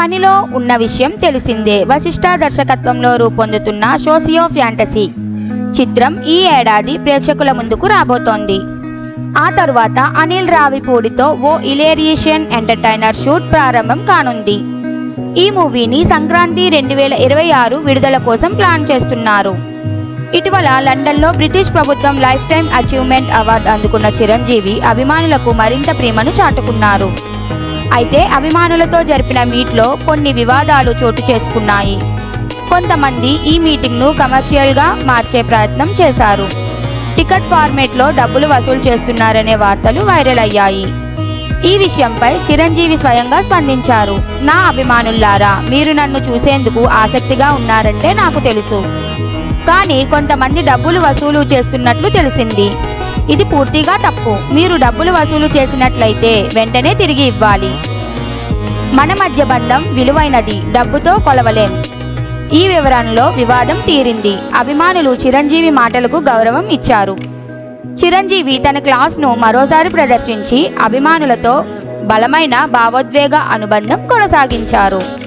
పనిలో ఉన్న విషయం తెలిసిందే. వశిష్ఠ దర్శకత్వంలో రూపొందుతున్న సోసియో ఫ్యాంటసీ చిత్రం ఈ ఏడాది ప్రేక్షకుల ముందుకు రాబోతోంది. ఆ తరువాత అనిల్ రావిపూడితో ఓ ఇలేరియేషన్ ఎంటర్టైనర్ షూట్ ప్రారంభం కానుంది. ఈ మూవీని సంక్రాంతి రెండు వేల ఇరవై ఆరు విడుదల కోసం ప్లాన్ చేస్తున్నారు. ఇటీవల లండన్లో బ్రిటిష్ ప్రభుత్వం లైఫ్ టైం అచీవ్మెంట్ అవార్డు అందుకున్న చిరంజీవి అభిమానులకు మరింత ప్రేమను చాటుకున్నారు. అయితే అభిమానులతో జరిపిన మీట్లో కొన్ని వివాదాలు చోటు చేసుకున్నాయి. కొంతమంది ఈ మీటింగ్ను కమర్షియల్గా మార్చే ప్రయత్నం చేశారు. టికెట్ ఫార్మేట్లో డబ్బులు వసూలు చేస్తున్నారనే వార్తలు వైరల్ అయ్యాయి. ఈ విషయంపై చిరంజీవి స్వయంగా స్పందించారు. నా అభిమానుల్లారా మీరు నన్ను చూసేందుకు ఆసక్తిగా ఉన్నారంటే నాకు తెలుసు. కానీ కొంతమంది డబ్బులు వసూలు చేస్తున్నట్లు తెలిసింది. ఇది పూర్తిగా తప్పు. మీరు డబ్బులు వసూలు చేసినట్లయితే వెంటనే తిరిగి ఇవ్వాలి. మన మధ్య బంధం విలువైనది. డబ్బుతో కొలవలేం. ఈ వివరణలో వివాదం తీరింది. అభిమానులు చిరంజీవి మాటలకు గౌరవం ఇచ్చారు. చిరంజీవి తన క్లాస్ను మరోసారి ప్రదర్శించి అభిమానులతో బలమైన భావోద్వేగ అనుబంధం కొనసాగించారు.